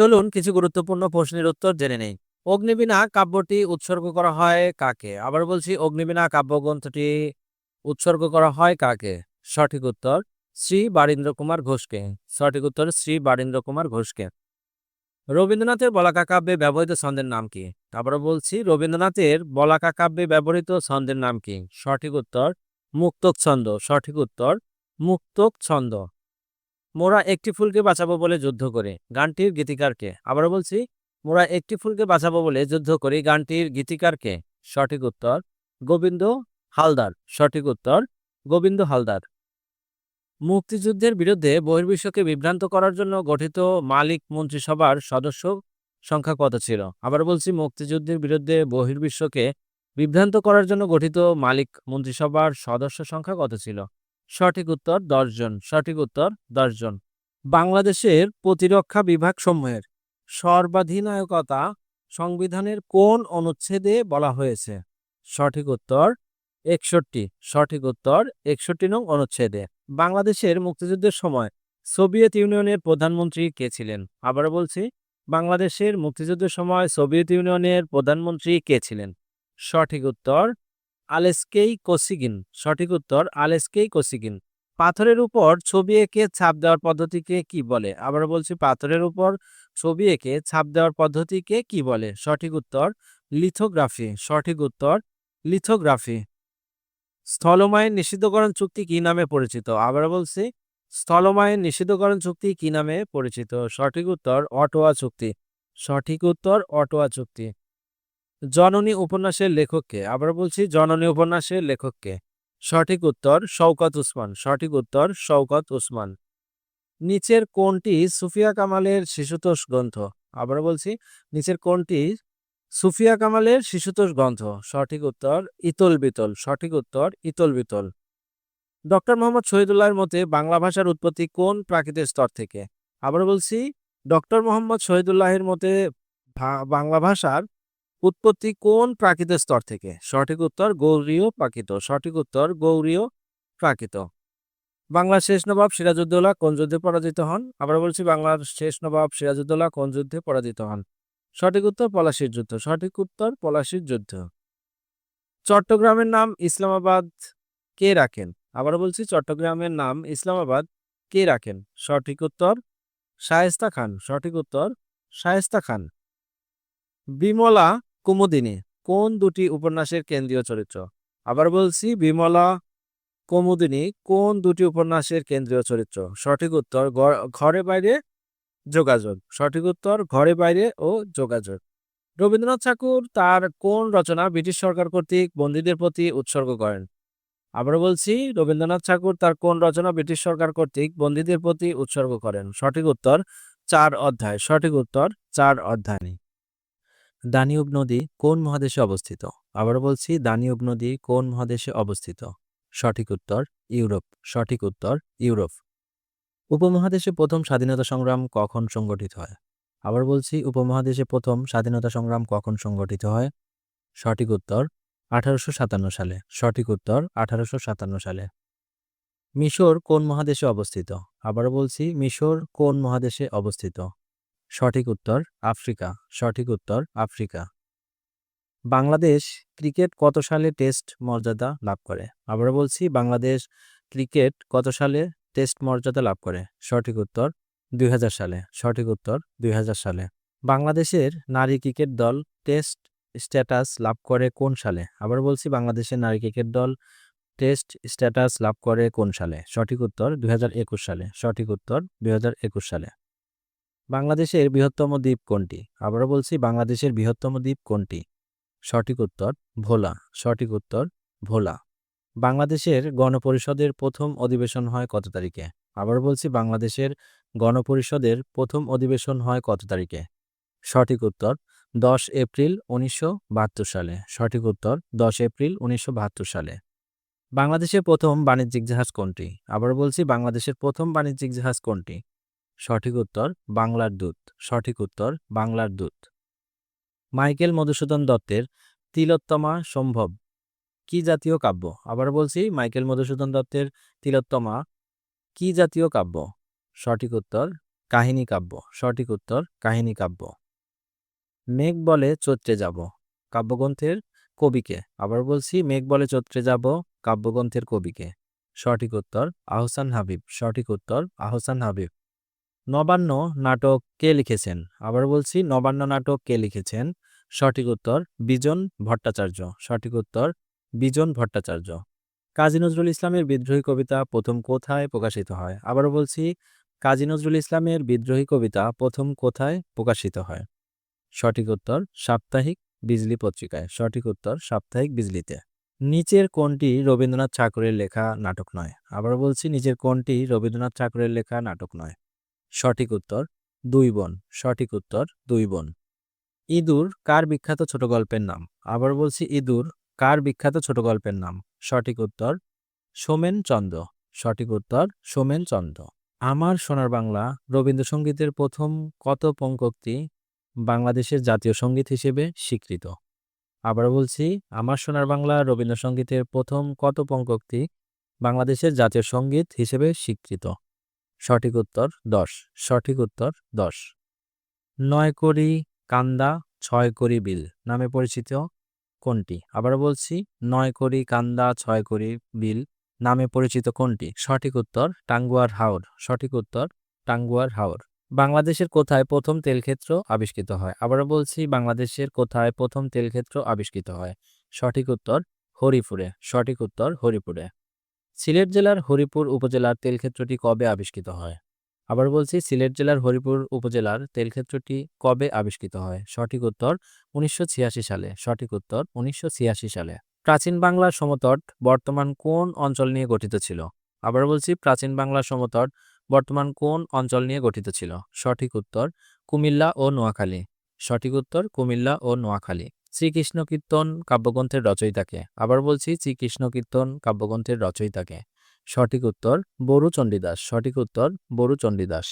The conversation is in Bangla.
চলুন কিছু গুরুত্বপূর্ণ প্রশ্নের উত্তর জেনে নেই। অগ্নিবীণা কাব্যটি উৎসর্গ করা হয় কাকে? আবার বলছি, অগ্নিবীণা কাব্যগ্রন্থটি উৎসর্গ করা হয় কাকে? সঠিক উত্তর, শ্রী বারীন্দ্র কুমার ঘোষকে। সঠিক উত্তর, শ্রী বারীন্দ্র কুমার ঘোষকে। রবীন্দ্রনাথের বলাকা কাব্যে ব্যবহৃত ছন্দের নাম কি? আবারও বলছি, রবীন্দ্রনাথের বলাকা কাব্যে ব্যবহৃত ছন্দের নাম কি? সঠিক উত্তর মুক্তক ছন্দ সঠিক উত্তর মুক্তক ছন্দ মোরা একটি ফুলকে বাঁচাবো বলে যুদ্ধ করে, গানটির গীতিকারকে। আবারও বলছি, মোরা একটি ফুলকে বাঁচাবো বলে যুদ্ধ করি, গানটির গীতিকারকে। সঠিক উত্তর, গোবিন্দ হালদার। সঠিক উত্তর, গোবিন্দ হালদার। মুক্তিযুদ্ধের বিরুদ্ধে বহির্বিশ্বকে বিভ্রান্ত করার জন্য গঠিত মালিক মন্ত্রিসভার সদস্য সংখ্যা কত ছিল? আবার বলছি, মুক্তিযুদ্ধের বিরুদ্ধে বহির্বিশ্বকে বিভ্রান্ত করার জন্য গঠিত মালিক মন্ত্রিসভার সদস্য সংখ্যা কত ছিল? সঠিক উত্তর দশজন, সঠিক উত্তর দশজন। বাংলাদেশের প্রতিরক্ষা বিভাগ সমূহের সর্বাধিনায়কতা সংবিধানের কোন অনুচ্ছেদে বলা হয়েছে? সঠিক উত্তর একষট্টি, সঠিক উত্তর একষট্টি নং অনুচ্ছেদে। বাংলাদেশের মুক্তিযুদ্ধের সময় সোভিয়েত ইউনিয়নের প্রধানমন্ত্রী কে ছিলেন? আবার বলছি, বাংলাদেশের মুক্তিযুদ্ধের সময় সোভিয়েত ইউনিয়নের প্রধানমন্ত্রী কে ছিলেন? সঠিক উত্তর আলেস্কেই কোসিগিন। সঠিক উত্তর, আলেস্কেই কোসিগিন। পাথরের উপর ছবি এঁকে ছাপ দেওয়ার পদ্ধতিকে কি বলে? আবার বলছি, পাথরের উপর ছবি এঁকে ছাপ দেওয়ার পদ্ধতিকে কি বলে? সঠিক উত্তর, লিথোগ্রাফি। সঠিক উত্তর, লিথোগ্রাফি। স্থলমায়ের নিষিদ্ধকরণ চুক্তি কি নামে পরিচিত? আবার বলছি, স্থলমায়ের নিষিদ্ধকরণ চুক্তি কি নামে পরিচিত? সঠিক উত্তর, অটোয়া চুক্তি। সঠিক উত্তর, অটোয়া চুক্তি। জননী উপন্যাসের লেখককে আবার বলছি, জননী উপন্যাসের লেখককে। সঠিক উত্তর শওকত উসমান, সঠিক উত্তর শওকত উসমান। নিচের কোনটি সুফিয়া কামালের শিশুতোষ গ্রন্থ আবার বলছি, নিচের কোনটি সুফিয়া কামালের শিশুতোষ গ্রন্থ, সঠিক উত্তর ইতল বিতল, সঠিক উত্তর ইতল বিতল। ডক্টর মোহাম্মদ শহীদুল্লাহর মতে বাংলা ভাষার উৎপত্তি কোন প্রাকৃতিক স্তর থেকে? আবার বলছি, ডক্টর মোহাম্মদ শহীদুল্লাহের মতে বাংলা ভাষার উৎপত্তি কোন প্রাকৃত স্তর থেকে? সঠিক উত্তর গৌরীয় প্রাকৃত। সঠিক উত্তর গৌরীয় প্রাকৃত। বাংলার শেষ নবাব সিরাজউদ্দৌলা কোন যুদ্ধে পরাজিত হন? আবার বলছি, বাংলার শেষ নবাব সিরাজউদ্দৌলা কোন যুদ্ধে পরাজিত হন? সঠিক উত্তর পলাশির যুদ্ধ। সঠিক উত্তর পলাশির যুদ্ধ। চট্টগ্রামের নাম ইসলামাবাদ কে রাখেন? আবার বলছি, চট্টগ্রামের নাম ইসলামাবাদ কে রাখেন? সঠিক উত্তর শায়েস্তা খান। সঠিক উত্তর শায়েস্তা খান। বিমলা কুমুদিনী, কোন দুটি উপন্যাসের কেন্দ্রীয় চরিত্র? আবার বলছি, বিমলা কুমুদিনী, কোন দুটি উপন্যাসের কেন্দ্রীয় চরিত্র? সঠিক উত্তর ঘরে বাইরে যোগাযোগ। সঠিক উত্তর, ঘরে বাইরে ও যোগাযোগ। রবীন্দ্রনাথ ঠাকুর তার কোন রচনা ব্রিটিশ সরকার কর্তৃক বন্দীদের প্রতি উৎসর্গ করেন? আবার বলছি, রবীন্দ্রনাথ ঠাকুর তার কোন রচনা ব্রিটিশ সরকার কর্তৃক বন্দীদের প্রতি উৎসর্গ করেন? সঠিক উত্তর, চার অধ্যায়। সঠিক উত্তর, চার অধ্যায়। দানিউব নদী কোন মহাদেশে অবস্থিত? আবার বলছি, দানিউব নদী কোন মহাদেশে অবস্থিত? সঠিক উত্তর, ইউরোপ। সঠিক উত্তর, ইউরোপ। উপমহাদেশে প্রথম স্বাধীনতা সংগ্রাম কখন সংগঠিত হয়? আবার বলছি, উপমহাদেশে প্রথম স্বাধীনতা সংগ্রাম কখন সংগঠিত হয়? সঠিক উত্তর, আঠারোশো সাতান্ন সালে। সঠিক উত্তর, আঠারোশো সাতান্ন সালে। মিশর কোন মহাদেশে অবস্থিত? আবার বলছি, মিশর কোন মহাদেশে অবস্থিত? সঠিক উত্তর আফ্রিকা, সঠিক উত্তর আফ্রিকা। বাংলাদেশ ক্রিকেট কত সালে টেস্ট মর্যাদা লাভ করে? আবার বলছি, বাংলাদেশ ক্রিকেট কত সালে টেস্ট মর্যাদা লাভ করে? সঠিক উত্তর দুই হাজার সালে, সঠিক উত্তর দুই হাজার সালে। বাংলাদেশের নারী ক্রিকেট দল টেস্ট স্ট্যাটাস লাভ করে কোন সালে? আবার বলছি, বাংলাদেশের নারী ক্রিকেট দল টেস্ট স্ট্যাটাস লাভ করে কোন সালে? সঠিক উত্তর দুই হাজার একুশ সালে, সঠিক উত্তর দুই হাজার একুশ সালে। বাংলাদেশের বৃহত্তম দ্বীপ কোনটি? আবারও বলছি, বাংলাদেশের বৃহত্তম দ্বীপ কোনটি? সঠিক উত্তর, ভোলা। সঠিক উত্তর, ভোলা। বাংলাদেশের গণপরিষদের প্রথম অধিবেশন হয় কত তারিখে? আবার বলছি, বাংলাদেশের গণপরিষদের প্রথম অধিবেশন হয় কত তারিখে? সঠিক উত্তর, দশ এপ্রিল উনিশশো বাহাত্তর সালে। সঠিক উত্তর, দশ এপ্রিল উনিশশো বাহাত্তর সালে। বাংলাদেশের প্রথম বাণিজ্যিক জাহাজ কোনটি? আবার বলছি, বাংলাদেশের প্রথম বাণিজ্যিক জাহাজ কোনটি? সঠিক উত্তর বাংলার দূত। সঠিক উত্তর বাংলার দূত। মাইকেল মধুসূদন দত্তের তিলোত্তমা সম্ভব। কি জাতীয় কাব্য? আবার বলছি, মাইকেল মধুসূদন দত্তের তিলোত্তমা। কি জাতীয় কাব্য? সঠিক উত্তর কাহিনী কাব্য। সঠিক উত্তর কাহিনী কাব্য। মেঘ বলে চৈত্রে যাব, কাব্যগ্রন্থের কবিকে। আবার বলছি, মেঘ বলে চৈত্রে যাব, কাব্যগ্রন্থের কবিকে। সঠিক উত্তর আহসান হাবিব। সঠিক উত্তর আহসান হাবিব। নবান্ন নাটক কে লিখেছেন? আবার বলছি, নবান্ন নাটক কে লিখেছেন? সঠিক উত্তর, বিজন ভট্টাচার্য। সঠিক উত্তর, বিজন ভট্টাচার্য। কাজী নজরুল ইসলামের বিদ্রোহী কবিতা প্রথম কোথায় প্রকাশিত হয়? আবার বলছি, কাজী নজরুল ইসলামের বিদ্রোহী কবিতা প্রথম কোথায় প্রকাশিত হয়? সঠিক উত্তর, সাপ্তাহিক বিজলি পত্রিকায়। সঠিক উত্তর, সাপ্তাহিক বিজলিতে। নিচের কোনটি রবীন্দ্রনাথ ঠাকুরের লেখা নাটক নয়। আবার বলছি, নিচের কোনটি রবীন্দ্রনাথ ঠাকুরের লেখা নাটক নয়। সঠিক উত্তর, দুই বোন, সঠিক উত্তর, দুই বোন। ইঁদুর, কার বিখ্যাত ছোট গল্পের নাম? আবার বলছি ইঁদুর, কার বিখ্যাত ছোট গল্পের নাম? সঠিক উত্তর, সোমেন চন্দ্র সঠিক উত্তর, সোমেন চন্দ্র আমার সোনার বাংলা, রবীন্দ্রসঙ্গীতের প্রথম কত পঙ্কক্তি বাংলাদেশের জাতীয় সংগীত হিসেবে স্বীকৃত? আবার বলছি, আমার সোনার বাংলা, রবীন্দ্রসঙ্গীতের প্রথম কত পঙ্কক্তি বাংলাদেশের জাতীয় সংগীত হিসেবে স্বীকৃত? সঠিক উত্তর দশ। সঠিক উত্তর দশ। নয় করি কান্দা, ছয় করি বিল নামে পরিচিত কোনটি? আবার বলছি, নয় করি কান্দা, ছয় করি বিল নামে পরিচিত কোনটি? সঠিক উত্তর টাঙ্গুয়ার হাওর। সঠিক উত্তর টাঙ্গুয়ার হাওর। বাংলাদেশের কোথায় প্রথম তেলক্ষেত্র আবিষ্কৃত হয়? আবারও বলছি, বাংলাদেশের কোথায় প্রথম তেলক্ষেত্র আবিষ্কৃত হয়? সঠিক উত্তর হরিপুরে। সঠিক উত্তর হরিপুরে। সিলেট জেলার হরিপুর উপজেলার তেলক্ষেত্রটি কবে আবিষ্কৃত হয়? আবার বলছি, সিলেট জেলার হরিপুর উপজেলার তেলক্ষেত্রটি কবে আবিষ্কৃত হয়? সঠিক উত্তর উনিশশো ছিয়াশি সালে। সঠিক উত্তর উনিশশো ছিয়াশি সালে। প্রাচীন বাংলার সমতট বর্তমান কোন অঞ্চল নিয়ে গঠিত ছিল? আবার বলছি, প্রাচীন বাংলার সমতট বর্তমান কোন অঞ্চল নিয়ে গঠিত ছিল? সঠিক উত্তর কুমিল্লা ও নোয়াখালী। সঠিক উত্তর কুমিল্লা ও নোয়াখালী। শ্রীকৃষ্ণ কীর্তন কাব্যগ্রন্থের রচয়িতাকে আবার বলছি, শ্রীকৃষ্ণ কীর্তন কাব্যগ্রন্থের রচয়িতাকে সঠিক উত্তর বরু চণ্ডীদাস সঠিক উত্তর বরু চণ্ডীদাস